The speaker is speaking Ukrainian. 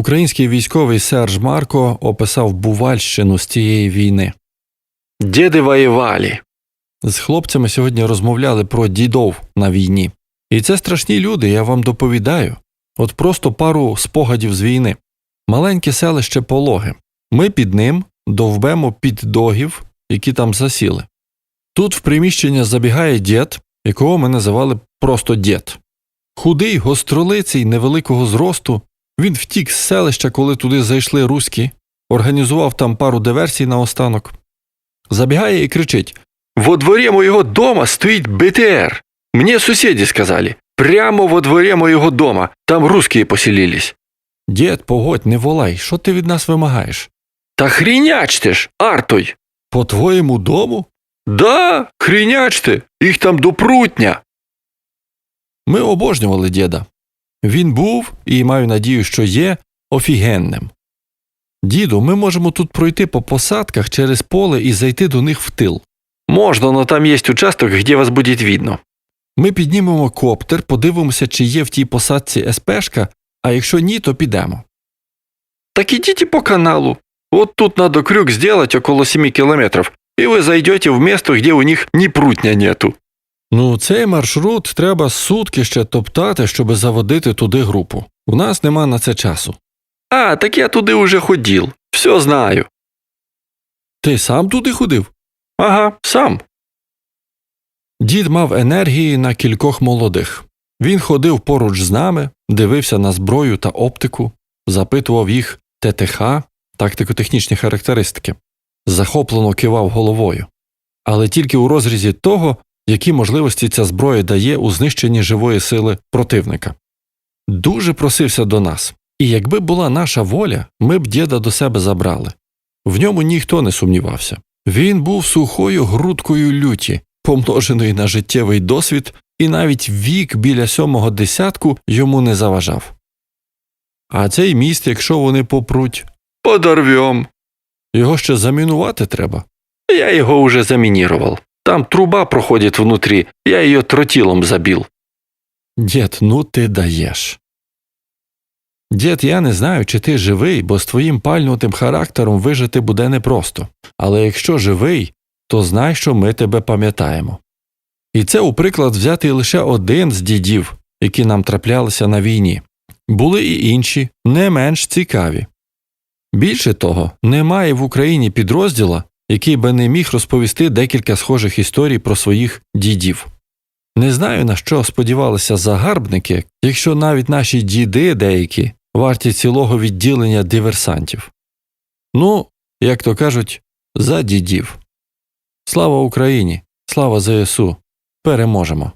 Український військовий Серж Марко описав Бувальщину з цієї війни. Деды воевали. З хлопцями сьогодні розмовляли про дідов на війні. І це страшні люди, я вам доповідаю. От просто пару спогадів з війни. Маленьке селище Пологи. Ми під ним довбемо під догів, які там засіли. Тут в приміщення забігає дід, якого ми називали просто дід. Худий, гостролиций, невеликого зросту. Він втік з селища, коли туди зайшли руські, організував там пару диверсій наостанок. Забігає і кричить Во дворе моего дома стоит БТР. Мне соседи сказали. Прямо во дворе моего дома. Там русские поселились. Дід, погодь, не волай, що ти від нас вимагаєш? Та хріняч ти ж, Артой. По твоєму дому? Да, хріняч ти. Їх там до прутня. Ми обожнювали діда. Він був, і маю надію, що є, офігенним. Діду, ми можемо тут пройти по посадках через поле і зайти до них в тил. Можна, но там есть участок, где вас будет видно. Ми піднімемо коптер, подивимося, чи є в тій посадці СПшка, а якщо ні, то підемо. Так идите по каналу. Вот тут надо крюк сделать около 7 километров, и вы зайдете в место, где у них ни прутня нету. Ну, цей маршрут треба сутки ще топтати, щоб заводити туди групу. У нас нема на це часу. А, так я туди уже ходил. Все знаю. Ти сам туди ходив? Ага, сам. Дід мав енергії на кількох молодих. Він ходив поруч з нами, дивився на зброю та оптику, запитував їх ТТХ, тактико-технічні характеристики, захоплено кивав головою. Але тільки у розрізі того, які можливості ця зброя дає у знищенні живої сили противника. Дуже просився до нас, і якби була наша воля, ми б діда до себе забрали. В ньому ніхто не сумнівався. Він був сухою грудкою люті, помноженої на життєвий досвід, і навіть вік біля сьомого десятку йому не заважав. А цей міст, якщо вони попруть, Подорвем. його ще замінувати треба. Я его уже заминировал. Там труба проходит внутри, я ее тротилом забил. Дід, ну ти даєш. Дід, я не знаю, чи ти живий, бо з твоїм пальнутим характером вижити буде непросто. Але якщо живий, то знай, що ми тебе пам'ятаємо. І це у приклад взятий лише один з дідів, які нам траплялися на війні. Були і інші, не менш цікаві. Більше того, немає в Україні підрозділа, який би не міг розповісти декілька схожих історій про своїх дідів. Не знаю, на що сподівалися загарбники, якщо навіть наші діди деякі варті цілого відділення диверсантів. Ну, як то кажуть, за дідів. Слава Україні, слава ЗСУ. Переможемо.